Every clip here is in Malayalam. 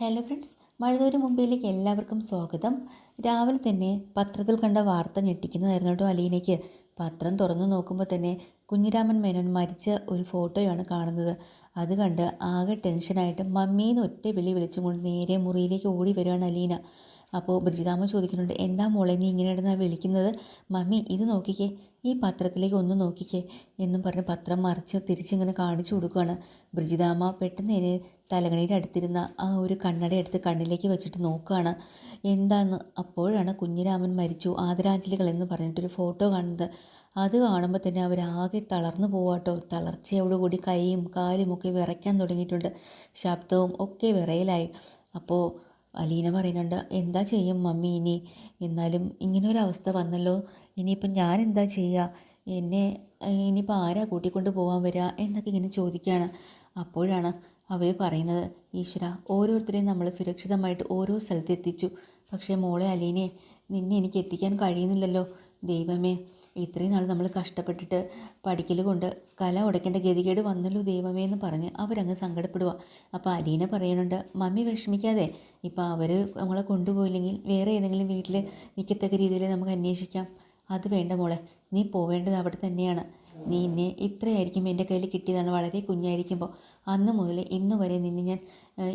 ഹലോ ഫ്രണ്ട്സ് മഴതോര് മുംബൈയിലേക്ക് എല്ലാവർക്കും സ്വാഗതം. രാവിലെ തന്നെ പത്രത്തിൽ കണ്ട വാർത്ത ഞെട്ടിക്കുന്നതായിരുന്നു കേട്ടോ അലീനയ്ക്ക്. പത്രം തുറന്നു നോക്കുമ്പോൾ തന്നെ കുഞ്ഞിരാമൻ മേനോൻ മരിച്ച ഒരു ഫോട്ടോയാണ് കാണുന്നത്. അത് കണ്ട് ആകെ ടെൻഷനായിട്ട് മമ്മീന്ന് ഒറ്റ വിളി വിളിച്ചും കൊണ്ട് നേരെ മുറിയിലേക്ക് ഓടി വരികയാണ് അലീന. അപ്പോൾ ബ്രിജിതാമ്മ ചോദിക്കുന്നുണ്ട് എന്താ മോളെ നീ ഇങ്ങനെ ഇടുന്ന വിളിക്കുന്നത്? മമ്മി ഇത് നോക്കിക്കേ ഈ പത്രത്തിലേക്ക് ഒന്ന് നോക്കിക്കേ എന്നും പറഞ്ഞ് പത്രം മറിച്ച് തിരിച്ചിങ്ങനെ കാണിച്ചു കൊടുക്കുകയാണ് ബ്രിജിതാമ്മ പെട്ടെന്ന് എന്നെ തലകണിയുടെ അടുത്തിരുന്ന ആ ഒരു കണ്ണട എടുത്ത് കണ്ണിലേക്ക് വെച്ചിട്ട് നോക്കുകയാണ് എന്താന്ന്? അപ്പോഴാണ് കുഞ്ഞിരാമൻ മരിച്ചു. ആദരാഞ്ജലികൾ എന്ന് പറഞ്ഞിട്ടൊരു ഫോട്ടോ കാണുന്നത്. അത് കാണുമ്പോൾ തന്നെ അവരാകെ തളർന്നു പോവാട്ടോ തളർച്ചയോടുകൂടി കൈയും കാലും ഒക്കെ വിറയ്ക്കാൻ തുടങ്ങിയിട്ടുണ്ട്. ശബ്ദവും ഒക്കെ വിറയലായി. അപ്പോൾ അലീന പറയുന്നുണ്ട് എന്താ ചെയ്യും മമ്മി ഇനി? എന്നാലും ഇങ്ങനൊരവസ്ഥ വന്നല്ലോ. ഇനിയിപ്പം ഞാൻ എന്താ ചെയ്യുക എന്നെ ഇനിയിപ്പോൾ ആരാ കൂട്ടിക്കൊണ്ട് പോകാൻ വരിക എന്നൊക്കെ ഇങ്ങനെ ചോദിക്കുകയാണ്. അപ്പോഴാണ് അവർ പറയുന്നത് ഈശ്വര ഓരോരുത്തരെയും നമ്മൾ സുരക്ഷിതമായിട്ട് ഓരോ സ്ഥലത്ത് എത്തിച്ചു. പക്ഷേ മോളെ അലീനെ നിന്നെ എനിക്ക് എത്തിക്കാൻ കഴിയുന്നില്ലല്ലോ. ദൈവമേ ഇത്രയും നാൾ നമ്മൾ കഷ്ടപ്പെട്ടിട്ട് പഠിക്കൽ കൊണ്ട് കല ഉടയ്ക്കേണ്ട ഗതികേട് വന്നല്ലോ ദൈവമേ എന്ന് പറഞ്ഞ് അവരങ്ങ് സങ്കടപ്പെടുക അപ്പോൾ അലീന പറയുന്നുണ്ട് മമ്മി വിഷമിക്കാതെ ഇപ്പോൾ അവർ നമ്മളെ കൊണ്ടുപോയില്ലെങ്കിൽ വേറെ ഏതെങ്കിലും വീട്ടിൽ നിൽക്കത്തക്ക രീതിയിൽ നമുക്ക് അന്വേഷിക്കാം. അത് വേണ്ട മോളെ നീ പോവേണ്ടത് അവിടെ തന്നെയാണ്. നീ എന്നെ ഇത്രയായിരിക്കും എന്റെ കയ്യിൽ കിട്ടിയതാണ് വളരെ കുഞ്ഞായിരിക്കുമ്പോൾ അന്ന് മുതൽ ഇന്ന് വരെ നിന്നെ ഞാൻ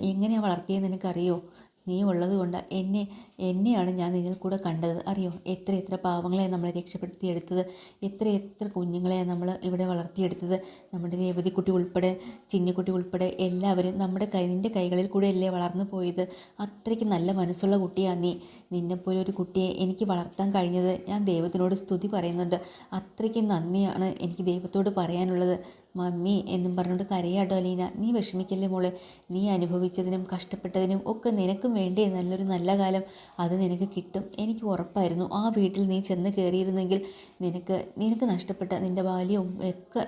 എങ്ങനെയാണ് വളർത്തിയതെന്ന് എനിക്കറിയോ നീ ഉള്ളതുകൊണ്ട് എന്നെ എന്നെയാണ് ഞാൻ ഇതിൽ കൂടെ കണ്ടത്. അറിയോ? എത്ര എത്ര പാവങ്ങളെ നമ്മൾ രക്ഷപ്പെടുത്തിയെടുത്തത്. എത്ര എത്ര കുഞ്ഞുങ്ങളെ നമ്മൾ ഇവിടെ വളർത്തിയെടുത്തത്. നമ്മുടെ രേവതിക്കുട്ടി ഉൾപ്പെടെ ചിന്നിക്കുട്ടി ഉൾപ്പെടെ എല്ലാവരും നമ്മുടെ കൈ നിന്റെ കൈകളിൽ കൂടെ അല്ലേ വളർന്നു പോയത്? അത്രയ്ക്ക് നല്ല മനസ്സുള്ള കുട്ടിയാണ് നീ. നിന്നെപ്പോലെ ഒരു കുട്ടിയെ എനിക്ക് വളർത്താൻ കഴിഞ്ഞത് ഞാൻ ദൈവത്തിനോട് സ്തുതി പറയുന്നുണ്ട്. അത്രയ്ക്ക് നന്ദിയാണ് എനിക്ക് ദൈവത്തോട് പറയാനുള്ളത്. മമ്മി എന്നും പറഞ്ഞുകൊണ്ട് കരയാട്ടോ അലീന നീ വിഷമിക്കല്ലേ മോളെ? നീ അനുഭവിച്ചതിനും കഷ്ടപ്പെട്ടതിനും ഒക്കെ നിനക്കും വേണ്ടേ നല്ലൊരു നല്ല കാലം അത് നിനക്ക് കിട്ടും. എനിക്ക് ഉറപ്പായിരുന്നു. ആ വീട്ടിൽ നീ ചെന്ന് കയറിയിരുന്നെങ്കിൽ നിനക്ക് നിനക്ക് നഷ്ടപ്പെട്ട നിന്റെ ബാല്യവും ഒക്കെ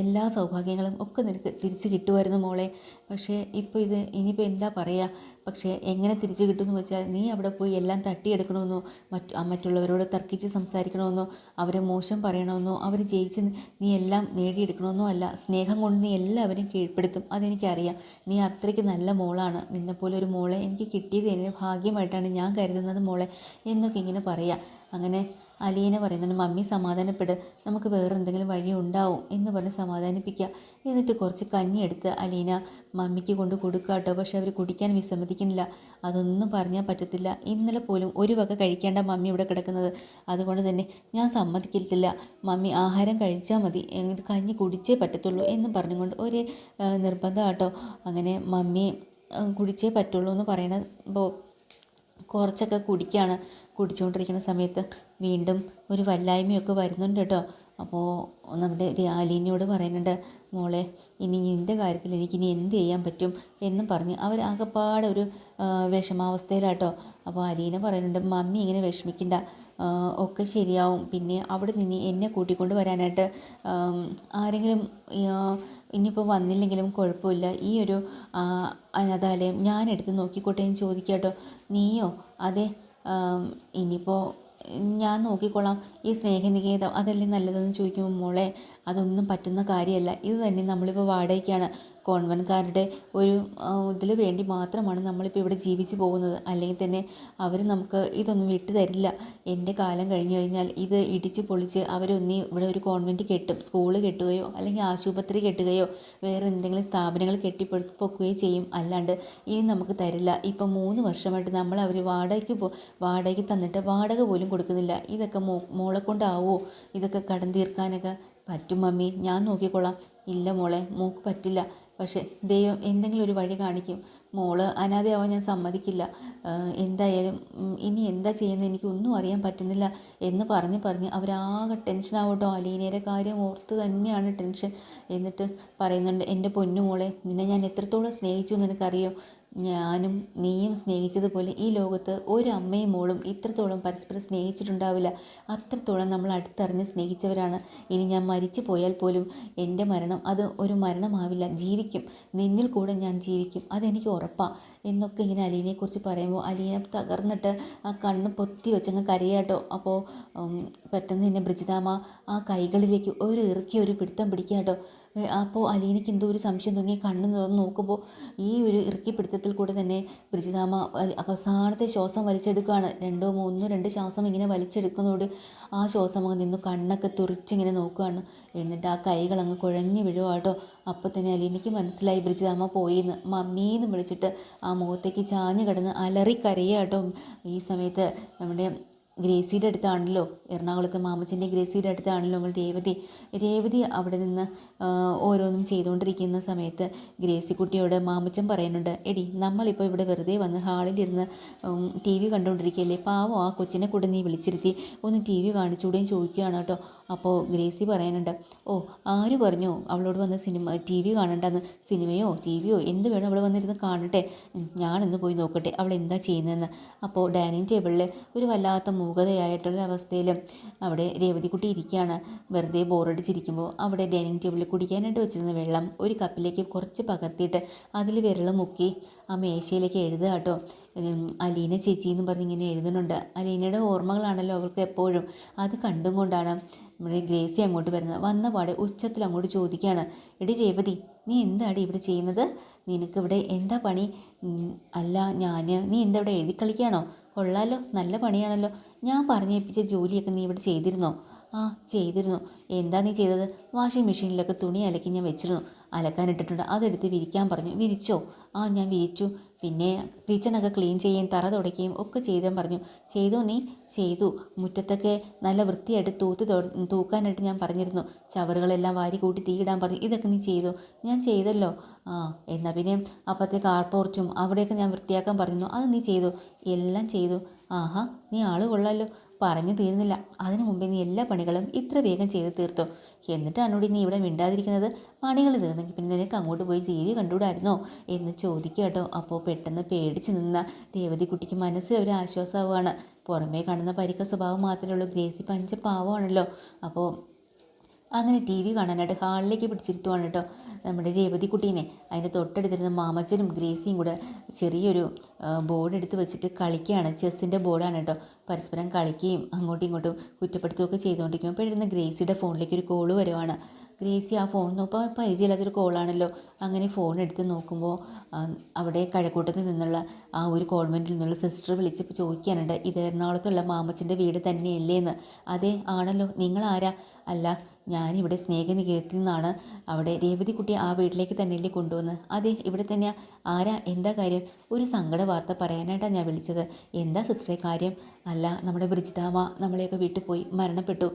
എല്ലാ സൗഭാഗ്യങ്ങളും ഒക്കെ നിനക്ക് തിരിച്ച് കിട്ടുമായിരുന്നു മോളെ. പക്ഷേ ഇപ്പോൾ ഇത് ഇനിയിപ്പോൾ എന്താ പറയുക പക്ഷേ എങ്ങനെ തിരിച്ചു കിട്ടുമെന്ന് വെച്ചാൽ നീ അവിടെ പോയി എല്ലാം തട്ടിയെടുക്കണമെന്നോ മറ്റു മറ്റുള്ളവരോട് തർക്കിച്ച് സംസാരിക്കണമെന്നോ അവരെ മോശം പറയണമെന്നോ അവർ ജയിച്ച് നീ എല്ലാം നേടിയെടുക്കണമെന്നോ അല്ല സ്നേഹം കൊണ്ട് നീ എല്ലാവരും കീഴ്പ്പെടുത്തും. അതെനിക്കറിയാം. നീ അത്രയ്ക്ക് നല്ല മോളാണ്. നിന്നെപ്പോലെ ഒരു മോളെ എനിക്ക് കിട്ടിയത് എന്നെ ഭാഗ്യമായിട്ടാണ് ഞാൻ കരുതുന്നത് മോളെ എന്നൊക്കെ ഇങ്ങനെ പറയാം. അങ്ങനെ അലീന പറയുന്നുണ്ട് മമ്മി സമാധാനപ്പെട്. നമുക്ക് വേറെ എന്തെങ്കിലും വഴി ഉണ്ടാവും എന്ന് പറഞ്ഞ് സമാധാനിപ്പിക്കുക. എന്നിട്ട് കുറച്ച് കഞ്ഞി എടുത്ത് അലീന മമ്മിക്ക് കൊണ്ട് കൊടുക്കുക കേട്ടോ. പക്ഷെ അവർ കുടിക്കാൻ വിസമ്മതിക്കുന്നില്ല. അതൊന്നും പറഞ്ഞാൽ പറ്റത്തില്ല. ഇന്നലെ പോലും ഒരു വക കഴിക്കേണ്ട മമ്മി ഇവിടെ കിടക്കുന്നത്. അതുകൊണ്ട് തന്നെ ഞാൻ സമ്മതിക്കത്തില്ല. മമ്മി ആഹാരം കഴിച്ചാൽ മതി. ഇത് കഞ്ഞി കുടിച്ചേ പറ്റത്തുള്ളൂ എന്ന് പറഞ്ഞുകൊണ്ട് ഒരു നിർബന്ധം കേട്ടോ അങ്ങനെ മമ്മി കുടിച്ചേ പറ്റുള്ളൂ എന്ന് പറയണപ്പോൾ കുറച്ചൊക്കെ കുടിക്കുകയാണ് കുടിച്ചുകൊണ്ടിരിക്കുന്ന സമയത്ത് വീണ്ടും ഒരു വല്ലായ്മയൊക്കെ വരുന്നുണ്ട് കേട്ടോ. അപ്പോൾ നമ്മുടെ രാലിനിയോട് പറയുന്നുണ്ട് മോളെ ഇനി നിന്റെ കാര്യത്തിൽ എനിക്കിനി എന്ത് ചെയ്യാൻ പറ്റും? എന്നും പറഞ്ഞ് അവർ ആകെപ്പാടെ ഒരു വിഷമാവസ്ഥയിലാട്ടോ അപ്പോൾ അലീന പറയുന്നുണ്ട് മമ്മി ഇങ്ങനെ വിഷമിക്കണ്ട. ഒക്കെ ശരിയാവും. പിന്നെ അവിടെ നിന്ന് എന്നെ കൂട്ടിക്കൊണ്ട് വരാനായിട്ട് ആരെങ്കിലും ഇനിയിപ്പോൾ വന്നില്ലെങ്കിലും കുഴപ്പമില്ല. ഈ ഒരു അനാഥാലയം ഞാൻ എടുത്ത് നോക്കിക്കോട്ടെ എന്ന് ചോദിക്കാട്ടോ. നീയോ? അതെ. ഇനിയിപ്പോൾ ഞാൻ നോക്കിക്കോളാം. ഈ സ്നേഹനികേതം അതല്ലേ നല്ലതെന്ന് ചോദിക്കുമ്പോൾ മോളെ അതൊന്നും പറ്റുന്ന കാര്യമല്ല. ഇത് തന്നെ നമ്മളിപ്പോൾ വാടകയ്ക്കാണ്. കോൺവൻകാരുടെ ഒരു ഇതിൽ വേണ്ടി മാത്രമാണ് നമ്മളിപ്പോൾ ഇവിടെ ജീവിച്ചു പോകുന്നത്. അല്ലെങ്കിൽ തന്നെ അവർ നമുക്ക് ഇതൊന്നും വിട്ടു തരില്ല. എന്റെ കാലം കഴിഞ്ഞു കഴിഞ്ഞാൽ ഇത് ഇടിച്ച് പൊളിച്ച് അവരൊന്നി ഇവിടെ ഒരു കോൺവെന്റ് കെട്ടും സ്കൂൾ കെട്ടുകയോ അല്ലെങ്കിൽ ആശുപത്രി കെട്ടുകയോ വേറെ എന്തെങ്കിലും സ്ഥാപനങ്ങൾ കെട്ടിപ്പൊക്കുകയോ ചെയ്യും. അല്ലാണ്ട് ഇനി നമുക്ക് തരില്ല. ഇപ്പം മൂന്ന് വർഷമായിട്ട് നമ്മൾ അവർ വാടകയ്ക്ക് പോ വാടകയ്ക്ക് തന്നിട്ട് വാടക പോലും കൊടുക്കുന്നില്ല. ഇതൊക്കെ മോ മോളെ കൊണ്ടാവുമോ ഇതൊക്കെ കടം തീർക്കാനൊക്കെ പറ്റും മമ്മി ഞാൻ നോക്കിക്കോളാം. ഇല്ല മോളെ മൂക്ക് പറ്റില്ല. പക്ഷേ ദൈവം എന്തെങ്കിലും ഒരു വഴി കാണിക്കും. മോൾ അനാഥയാവാൻ ഞാൻ സമ്മതിക്കില്ല. എന്തായാലും ഇനി എന്താ ചെയ്യുന്നത് എനിക്കൊന്നും അറിയാൻ പറ്റുന്നില്ല എന്ന് പറഞ്ഞ് പറഞ്ഞ് അവരാകെ ടെൻഷനാവട്ടോ അലീനയുടെ കാര്യം ഓർത്ത് തന്നെയാണ് ടെൻഷൻ എന്നിട്ട് പറയുന്നുണ്ട് എന്റെ പൊന്നു മോളെ നിന്നെ ഞാൻ എത്രത്തോളം സ്നേഹിച്ചു എന്ന് എനിക്കറിയോ ഞാനും നീയും സ്നേഹിച്ചതുപോലെ ഈ ലോകത്ത് ഒരു അമ്മയും മോളും ഇത്രത്തോളം പരസ്പരം സ്നേഹിച്ചിട്ടുണ്ടാവില്ല. അത്രത്തോളം നമ്മൾ അടുത്തറിഞ്ഞ് സ്നേഹിച്ചവരാണ്. ഇനി ഞാൻ മരിച്ചു പോയാൽ പോലും എന്റെ മരണം അത് ഒരു മരണമാവില്ല. ജീവിക്കും. നിന്നിൽ കൂടെ ഞാൻ ജീവിക്കും. അതെനിക്ക് ഉറപ്പാണ് എന്നൊക്കെ ഇങ്ങനെ അലീനയെക്കുറിച്ച് പറയുമ്പോൾ അലീന തകർന്നിട്ട് ആ കണ്ണ് പൊത്തി വെച്ചങ്ങ് കരയാട്ടോ. അപ്പോൾ പെട്ടെന്ന് തന്നെ ബ്രിജിതാമ ആ കൈകളിലേക്ക് ഒരു ഇറുക്കി ഒരു പിടുത്തം പിടിക്കാട്ടോ. അപ്പോൾ അലീനയ്ക്ക് എന്തോ ഒരു സംശയം തോന്നി കണ്ണ് തുറന്ന് നോക്കുമ്പോൾ ഈ ഒരു ഇറുക്കിപ്പിടുത്തത്തിൽ കൂടെ തന്നെ ബ്രിജിതാമ അവസാനത്തെ ശ്വാസം വലിച്ചെടുക്കുകയാണ്. രണ്ടോ മൂന്നോ രണ്ട് ശ്വാസം ഇങ്ങനെ വലിച്ചെടുക്കുന്നതോട് ആ ശ്വാസം അങ്ങ് നിന്നു കണ്ണൊക്കെ തുറിച്ചിങ്ങനെ നോക്കുകയാണ്. എന്നിട്ട് ആ കൈകൾ അങ്ങ് കുഴഞ്ഞു വീഴുവാട്ടോ അപ്പോൾ തന്നെ അലീനയ്ക്ക് മനസ്സിലായി ബ്രിജിതാമ പോയിന്ന്. മമ്മീന്ന് വിളിച്ചിട്ട് ആ മുഖത്തേക്ക് ചാഞ്ഞു കിടന്ന് അലറി കരയാട്ടോ ഈ സമയത്ത് നമ്മുടെ ഗ്രേസിയുടെ അടുത്താണല്ലോ എറണാകുളത്ത് മാമച്ചന്റെ ഗ്രേസിയുടെ അടുത്താണല്ലോ നമ്മൾ രേവതി. രേവതി അവിടെ നിന്ന് ഓരോന്നും ചെയ്തുകൊണ്ടിരിക്കുന്ന സമയത്ത് ഗ്രേസി കുട്ടിയോട് മാമച്ചൻ പറയുന്നുണ്ട് എടി നമ്മളിപ്പോൾ ഇവിടെ വെറുതെ വന്ന് ഹാളിലിരുന്ന് ടി വി കണ്ടുകൊണ്ടിരിക്കുകയല്ലേ പാവം ആ കൊച്ചിനെ കൂടെ നീ വിളിച്ചിരുത്തി. ഒന്ന് ടി വി കാണിച്ചുകൂടെയും ചോദിക്കുകയാണ് കേട്ടോ. അപ്പോൾ ഗ്രേസി പറയാനുണ്ട് ഓ ആര് പറഞ്ഞു അവളോട് വന്ന് സിനിമ ടി വി കാണണ്ടെന്ന്? സിനിമയോ ടി വിയോ എന്ത് വേണം അവൾ വന്നിരുന്ന് കാണട്ടെ? ഞാനൊന്ന് പോയി നോക്കട്ടെ അവൾ എന്താ ചെയ്യുന്നതെന്ന്? അപ്പോൾ ഡൈനിങ് ടേബിളിൽ ഒരു വല്ലാത്ത മൂകതയായിട്ടുള്ള അവസ്ഥയിൽ അവിടെ രേവതിക്കുട്ടി ഇരിക്കുകയാണ്. വെറുതെ ബോറടിച്ചിരിക്കുമ്പോൾ അവിടെ ഡൈനിങ് ടേബിളിൽ കുടിക്കാനായിട്ട് വെച്ചിരുന്ന വെള്ളം ഒരു കപ്പിലേക്ക് കുറച്ച് പകർത്തിയിട്ട് അതിൽ വിരൽ മുക്കി ആ മേശയിലേക്ക് എഴുതുക കേട്ടോ. അലീന ചേച്ചി എന്ന് പറഞ്ഞ് ഇങ്ങനെ എഴുതുന്നുണ്ട്. അലീനയുടെ ഓർമ്മകളാണല്ലോ അവൾക്ക് എപ്പോഴും. അത് കണ്ടും കൊണ്ടാണ് നമ്മുടെ ഗ്രേസി അങ്ങോട്ട് വരുന്നത്. വന്ന പാടെ ഉച്ചത്തിൽ അങ്ങോട്ട് ചോദിക്കുകയാണ്. എടി രേവതി നീ എന്താടി ഇവിടെ ചെയ്യുന്നത്? നിനക്കിവിടെ എന്താ പണി? അല്ല ഞാൻ നീ എന്താ ഇവിടെ എഴുതി കളിക്കുകയാണോ കൊള്ളാലോ നല്ല പണിയാണല്ലോ. ഞാൻ പറഞ്ഞേൽപ്പിച്ച ജോലിയൊക്കെ നീ ഇവിടെ ചെയ്തിരുന്നോ? ആ ചെയ്തിരുന്നു. എന്താ നീ ചെയ്തത്? വാഷിംഗ് മെഷീനിലൊക്കെ തുണി അലക്കി ഞാൻ വെച്ചിരുന്നു. അലക്കാനിട്ടിട്ടുണ്ട് അതെടുത്ത് വിരിക്കാൻ പറഞ്ഞു. വിരിച്ചോ? ആ ഞാൻ വിരിച്ചു. പിന്നെ കിച്ചണൊക്കെ ക്ലീൻ ചെയ്യുകയും തറ തുടയ്ക്കുകയും ഒക്കെ ചെയ്താൻ പറഞ്ഞു. ചെയ്തു നീ? ചെയ്തു. മുറ്റത്തൊക്കെ നല്ല വൃത്തിയായിട്ട് തൂത്ത് തൂക്കാനായിട്ട് ഞാൻ പറഞ്ഞിരുന്നു. ചവറുകളെല്ലാം വാരി കൂട്ടി തീയിടാൻ പറഞ്ഞു. ഇതൊക്കെ നീ ചെയ്തു. ഞാൻ ചെയ്തല്ലോ. ആ എന്നാൽ പിന്നെ അപ്പുറത്തെ കാർ പോർച്ചും. അവിടെയൊക്കെ ഞാൻ വൃത്തിയാക്കാൻ പറഞ്ഞിരുന്നു. അത് നീ ചെയ്തു. എല്ലാം ചെയ്തു. ആഹാ നീ ആൾ കൊള്ളാലോ. പറഞ്ഞു തീരുന്നില്ല. അതിനു മുമ്പേ നീ എല്ലാ പണികളും ഇത്ര വേഗം ചെയ്ത് തീർത്തോ? എന്നിട്ടാണോടി നീ ഇവിടെ മിണ്ടാതിരിക്കുന്നത് പണികൾ തീർന്നെങ്കിൽ പിന്നെ നിനക്ക് അങ്ങോട്ട് പോയി ജീവി കണ്ടുകൂടായിരുന്നോ? എന്ന് ചോദിക്കുക കേട്ടോ. അപ്പോൾ പെട്ടെന്ന് പേടിച്ച് നിന്ന രേവതി കുട്ടിക്ക് മനസ്സിൽ ഒരു ആശ്വാസമാവുകയാണ്. പുറമേ കാണുന്ന പരിക്ക സ്വഭാവം മാത്രമേ ഉള്ളൂ. ഗ്രേസി പഞ്ചപാവമാണല്ലോ. അപ്പോൾ അങ്ങനെ ടി വി കാണാനായിട്ട് ഹാളിലേക്ക് പിടിച്ചിരുത്തുവാണ് കേട്ടോ നമ്മുടെ രേവതി കുട്ടീനെ അതിന്റെ തൊട്ടടുത്തിരുന്ന മാമച്ചനും ഗ്രേസിയും കൂടെ ചെറിയൊരു ബോർഡ് എടുത്ത് വെച്ചിട്ട് കളിക്കുകയാണ്. ചെസ്സിന്റെ ബോർഡാണ് കേട്ടോ. പരസ്പരം കളിക്കുകയും അങ്ങോട്ടും ഇങ്ങോട്ടും കുറ്റപ്പെടുത്തുകയൊക്കെ ചെയ്തുകൊണ്ടിരിക്കും അപ്പോഴിരുന്ന് ഗ്രേസിയുടെ ഫോണിലേക്ക് ഒരു കോൾ വരുവാണ്. ഗ്രേസി ആ ഫോൺ നോക്കുമ്പോൾ പരിചയമില്ലാത്തൊരു കോളാണല്ലോ. അങ്ങനെ ഫോൺ എടുത്ത് നോക്കുമ്പോൾ അവിടെ കഴക്കൂട്ടത്തിൽ നിന്നുള്ള ആ ഒരു കോൺവെന്റിൽ നിന്നുള്ള സിസ്റ്റർ വിളിച്ച് ചോദിക്കാനുണ്ട്. ഇത് എറണാകുളത്തുള്ള മാമച്ചന്റെ വീട് തന്നെയല്ലേ എന്ന് അതെ ആണല്ലോ. നിങ്ങളാരാ? അല്ല ഞാനിവിടെ സ്നേഹനികേതത്തിൽ നിന്നാണ് അവിടെ രേവതിക്കുട്ടി ആ വീട്ടിലേക്ക് തന്നെയല്ലേ കൊണ്ടുവന്ന്. അതെ ഇവിടെ തന്നെയാ. ആരാ? എന്താ കാര്യം? ഒരു സങ്കട വാർത്ത പറയാനായിട്ടാണ് ഞാൻ വിളിച്ചത്. എന്താ സിസ്റ്ററെ കാര്യം? അല്ല നമ്മുടെ ബ്രിജിതാമ നമ്മളെയൊക്കെ വീട്ടിൽ പോയി മരണപ്പെട്ടു.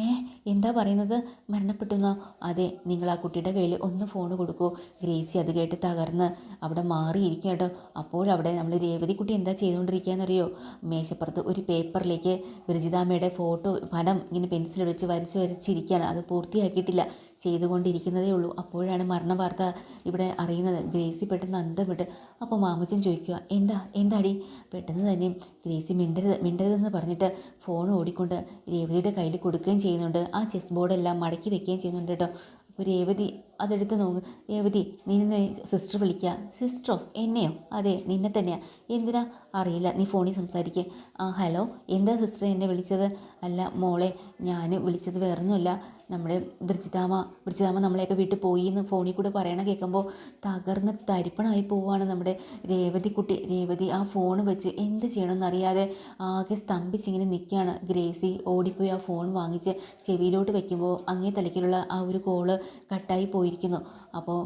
ഏ എന്താ പറയുന്നത്? മരണപ്പെട്ടു എന്നോ അതെ നിങ്ങൾ ആ കുട്ടിയുടെ കയ്യിൽ ഒന്ന് ഫോൺ കൊടുക്കൂ. ഗ്രേസി അത് കേട്ട് തകർന്ന് അവിടെ മാറിയിരിക്കുക കേട്ടോ അപ്പോഴവിടെ നമ്മൾ രേവതിക്കുട്ടി എന്താ ചെയ്തുകൊണ്ടിരിക്കുകയെന്നറിയോ മേശപ്പുറത്ത് ഒരു പേപ്പറിലേക്ക് ബ്രിജിതാമയുടെ ഫോട്ടോ പടം ഇങ്ങനെ പെൻസിൽ വെച്ച് വരച്ച് വരച്ചിരിക്കുകയാണ്. അത് പൂർത്തിയാക്കിയിട്ടില്ല. ചെയ്തുകൊണ്ടിരിക്കുന്നതേ ഉള്ളൂ. അപ്പോഴാണ് മരണ വാർത്ത ഇവിടെ അറിയുന്നത്. ഗ്രേസി പെട്ടെന്ന് അന്തം വിട്ട് അപ്പോൾ മാമച്ചൻ ചോദിക്കുക എന്താ? എന്താടി? പെട്ടെന്ന് തന്നെ ഗ്രേസി മിണ്ടരുത് മിണ്ടരുതെന്ന് പറഞ്ഞിട്ട് ഫോൺ ഓടിക്കൊണ്ട് രേവതിയുടെ കയ്യിൽ കൊടുക്കുകയും ചെയ്യുന്നുണ്ട്. ആ ചെസ് ബോർഡെല്ലാം മടക്കി വെക്കുകയും ചെയ്യുന്നുണ്ട് കേട്ടോ. അപ്പോൾ രേവതി അതെടുത്ത് നോക്ക്. രേവതി നിന്നെ സിസ്റ്റർ വിളിക്കുക സിസ്റ്ററോ എന്നെയോ? അതെ നിന്നെ തന്നെയാണ് എന്തിനാ? അറിയില്ല. നീ ഫോണിൽ സംസാരിക്കുക ആ ഹലോ എന്താ സിസ്റ്റർ എന്നെ വിളിച്ചത്? അല്ല മോളെ ഞാൻ വിളിച്ചത് വേറൊന്നുമില്ല. നമ്മുടെ ബ്രിജിതാമ ബ്രിജിതാമ നമ്മളെയൊക്കെ വീട്ടിൽ പോയി എന്ന് ഫോണിൽ കൂടെ പറയണ കേൾക്കുമ്പോൾ തകർന്ന് തരിപ്പണമായി പോവുകയാണ് നമ്മുടെ രേവതി കുട്ടി. രേവതി ആ ഫോൺ വെച്ച് എന്ത് ചെയ്യണമെന്ന് അറിയാതെ ആകെ സ്തംഭിച്ചിങ്ങനെ നിൽക്കുകയാണ്. ഗ്രേസി ഓടിപ്പോയി ആ ഫോൺ വാങ്ങിച്ച് ചെവിയിലോട്ട് വെക്കുമ്പോൾ അങ്ങേ തലക്കിലുള്ള ആ ഒരു കോൾ കട്ടായി പോയിരിക്കുന്നു അപ്പോൾ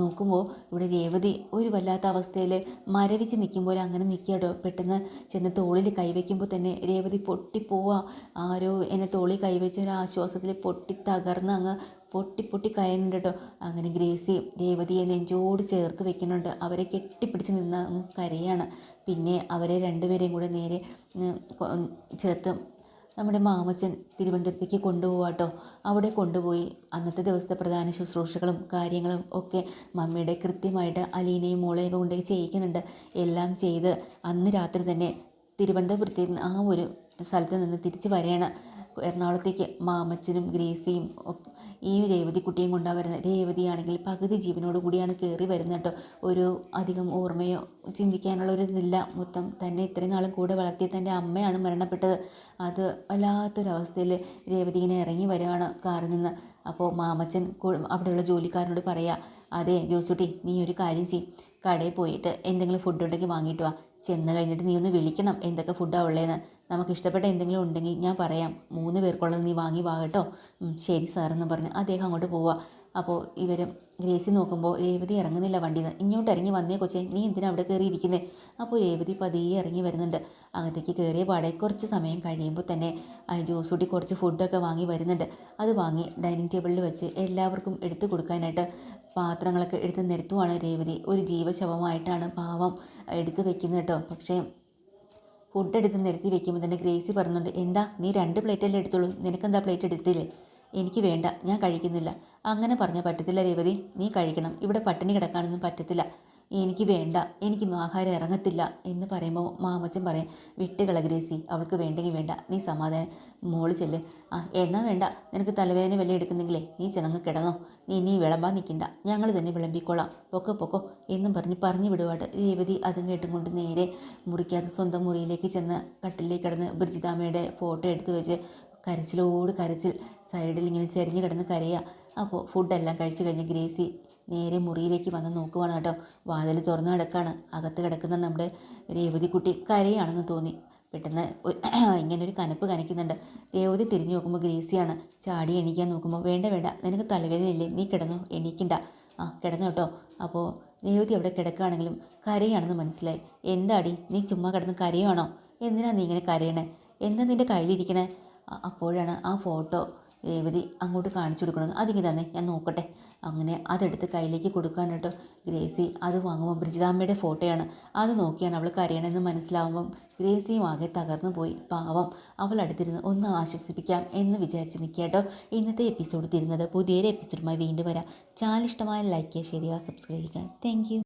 നോക്കുമ്പോൾ ഇവിടെ രേവതി ഒരു വല്ലാത്ത അവസ്ഥയിൽ മരവിച്ച് നിൽക്കുമ്പോൾ അങ്ങനെ നിൽക്കാട്ടോ പെട്ടെന്ന് ചെന്ന് തോളിൽ കൈവയ്ക്കുമ്പോൾ തന്നെ രേവതി പൊട്ടിപ്പോവുക ആരോ എന്നെ തോളിൽ കൈവച്ച ഒരു ആശ്വാസത്തിൽ പൊട്ടി തകർന്ന് അങ്ങ് പൊട്ടി പൊട്ടി കരയുന്നുണ്ട് കേട്ടോ. അങ്ങനെ ഗ്രേസി രേവതിയെ നെഞ്ചോട് ചേർത്ത് വെക്കുന്നുണ്ട്. അവരെ കെട്ടിപ്പിടിച്ച് നിന്ന് അങ്ങ് കരയാണ്. പിന്നെ അവരെ രണ്ടുപേരെയും കൂടെ നേരെ ചേർത്ത് നമ്മുടെ മാമച്ചൻ തിരുവനന്തപുരത്തേക്ക് കൊണ്ടുപോകാട്ടോ അവിടെ കൊണ്ടുപോയി അന്നത്തെ ദിവസത്തെ പ്രധാന ശുശ്രൂഷകളും കാര്യങ്ങളും ഒക്കെ മമ്മിയുടെ കൃത്യമായിട്ട് അലീനയും മോളെയൊക്കെ കൊണ്ടുപോയി ചെയ്യിക്കുന്നുണ്ട്. എല്ലാം ചെയ്ത് അന്ന് രാത്രി തന്നെ തിരുവനന്തപുരത്ത് ആ ഒരു സ്ഥലത്ത് നിന്ന് തിരിച്ച് വരികയാണ്. എറണാകുളത്തേക്ക് മാമച്ചനും ഗ്രേസിയും ഈ രേവതി കുട്ടിയും കൊണ്ടാണ് വരുന്നത് രേവതിയാണെങ്കിൽ പകുതി ജീവനോട് കൂടിയാണ് കയറി വരുന്നത് കേട്ടോ. ഒരു അധികം ഓർമ്മയോ ചിന്തിക്കാനുള്ള ഒരു ഇതില്ല. മൊത്തം തന്നെ ഇത്രയും നാളും കൂടെ വളർത്തിയ തന്റെ അമ്മയാണ് മരണപ്പെട്ടത്. അത് വല്ലാത്തൊരവസ്ഥയിൽ രേവതി ഇങ്ങനെ ഇറങ്ങി വരുവാണ് കാറിൽ നിന്ന്. അപ്പോൾ മാമച്ചൻ അവിടെയുള്ള ജോലിക്കാരനോട് പറയുക അതെ ജോസുട്ടി നീ ഒരു കാര്യം ചെയ്യും. കടയിൽ പോയിട്ട് എന്തെങ്കിലും ഫുഡ് ഉണ്ടെങ്കിൽ വാങ്ങിയിട്ട് വാ. ചെന്ന് കഴിഞ്ഞിട്ട് നീ ഒന്ന് വിളിക്കണം എന്തൊക്കെ ഫുഡാണ് ഉള്ളതെന്ന് നമുക്ക് ഇഷ്ടപ്പെട്ട എന്തെങ്കിലും ഉണ്ടെങ്കിൽ ഞാൻ പറയാം. മൂന്ന് പേർക്കുള്ളത് നീ വാങ്ങി വാ ശരി സാറെന്ന് പറഞ്ഞ് അദ്ദേഹം അങ്ങോട്ട് പോവുക അപ്പോൾ ഇവർ ഗ്രേസി നോക്കുമ്പോൾ രേവതി ഇറങ്ങുന്നില്ല വണ്ടിയിൽ നിന്ന് ഇങ്ങോട്ട് ഇറങ്ങി വന്നേ കൊച്ചേ നീ എന്തിനാ അവിടെ കയറിയിരിക്കുന്നത് അപ്പോൾ രേവതി പതിയെ ഇറങ്ങി വരുന്നുണ്ട്. അകത്തേക്ക് കയറിയ പാടെ കുറച്ച് സമയം കഴിയുമ്പോൾ തന്നെ ആ കൂട്ടി കുറച്ച് ഫുഡൊക്കെ വാങ്ങി വരുന്നുണ്ട്. അത് വാങ്ങി ഡൈനിങ് ടേബിളിൽ വെച്ച് എല്ലാവർക്കും എടുത്തു കൊടുക്കാനായിട്ട് പാത്രങ്ങളൊക്കെ എടുത്ത് നിരത്തുവാണ് രേവതി. ഒരു ജീവശവമായിട്ടാണ് പാവം എടുത്ത് വെക്കുന്നത് കേട്ടോ. പക്ഷേ ഫുഡ് എടുത്ത് നിരത്തി വെക്കുമ്പോൾ തന്നെ ഗ്രേസി പറഞ്ഞുണ്ട് എന്താ നീ രണ്ട് പ്ലേറ്റല്ലേ എടുത്തുള്ളൂ? നിനക്കെന്താ പ്ലേറ്റ് എടുത്തില്ലേ? എനിക്ക് വേണ്ട ഞാൻ കഴിക്കുന്നില്ല. അങ്ങനെ പറഞ്ഞാൽ പറ്റത്തില്ല രേവതി. നീ കഴിക്കണം. ഇവിടെ പട്ടിണി കിടക്കാനൊന്നും പറ്റത്തില്ല. എനിക്ക് വേണ്ട എനിക്കൊന്നും ആഹാരം ഇറങ്ങത്തില്ല എന്ന് പറയുമ്പോൾ മാമച്ചൻ പറയും വിട്ടുകള ഗ്രേസി അവൾക്ക് വേണ്ടെങ്കിൽ വേണ്ട നീ സമാധാനം മോൾ ചെല്ല്. ആ എന്നാ വേണ്ട നിനക്ക് തലവേദന വല്ല എടുക്കുന്നെങ്കിലേ നീ ചെന്നങ്ങ് കിടന്നോ. നീ നീ വിളമ്പാൻ നിൽക്കണ്ട ഞങ്ങൾ തന്നെ വിളമ്പിക്കോളാം. പൊക്കോ പൊക്കോ എന്നും പറഞ്ഞ് പറഞ്ഞു വിടുവാട്ട്. രേവതി അതും കേട്ടും കൊണ്ട് നേരെ മുറിക്കാത്ത സ്വന്തം മുറിയിലേക്ക് ചെന്ന് കട്ടിലേക്ക് കിടന്ന് ബ്രിജിതാമ്മയുടെ ഫോട്ടോ എടുത്ത് വെച്ച് കരച്ചിലോട് കരച്ചിൽ സൈഡിൽ ഇങ്ങനെ ചെരിഞ്ഞ് കിടന്ന് കരയുക അപ്പോൾ ഫുഡെല്ലാം കഴിച്ചു കഴിഞ്ഞ് ഗ്രേസി നേരെ മുറിയിലേക്ക് വന്ന് നോക്കുവാണ് കേട്ടോ. വാതിൽ തുറന്നു കിടക്കാണ്. അകത്ത് കിടക്കുന്ന നമ്മുടെ രേവതിക്കുട്ടി കരയാണെന്ന് തോന്നി. പെട്ടെന്ന് ഇങ്ങനൊരു കനപ്പ് കനയ്ക്കുന്നുണ്ട്. രേവതി തിരിഞ്ഞു നോക്കുമ്പോൾ ഗ്രീസിയാണ്. ചാടി എണീക്കാൻ നോക്കുമ്പോൾ വേണ്ട വേണ്ട നിനക്ക് തലവേദനയില്ലേ? നീ കിടന്നു എണീക്കണ്ട. ആ കിടന്നു കേട്ടോ അപ്പോൾ രേവതി അവിടെ കിടക്കുകയാണെങ്കിലും കരയാണെന്ന് മനസ്സിലായി. എന്താടി? നീ ചുമ്മാ കിടന്ന് കരയുവാണോ? എന്തിനാ നീ ഇങ്ങനെ കരയണേ? എന്താ നിന്റെ കയ്യിലിരിക്കണേ? അപ്പോഴാണ് ആ ഫോട്ടോ രേവതി അങ്ങോട്ട് കാണിച്ചു കൊടുക്കണം. അതിങ്ങനെ തന്നെ ഞാൻ നോക്കട്ടെ. അങ്ങനെ അതെടുത്ത് കയ്യിലേക്ക് കൊടുക്കാൻ കേട്ടോ. ഗ്രേസി അത് വാങ്ങുമ്പോൾ ബ്രിജിതാമ്മയുടെ ഫോട്ടോയാണ്. അത് നോക്കിയാണ് അവൾ കരയണമെന്ന് മനസ്സിലാവുമ്പം ഗ്രേസിയും ആകെ തകർന്നു പോയി. പാവം അവൾ അടുത്തിരുന്ന് ഒന്ന് ആശ്വസിപ്പിക്കാം എന്ന് വിചാരിച്ച് നിൽക്കുക കേട്ടോ. ഇന്നത്തെ എപ്പിസോഡ് തിരുന്നത് പുതിയൊരു എപ്പിസോഡുമായി വീണ്ടും വരാം. ചാനൽ ഇഷ്ടമായ ലൈക്ക് ചെയ്യുക ശരിയാ സബ്സ്ക്രൈബ് ചെയ്യുക താങ്ക്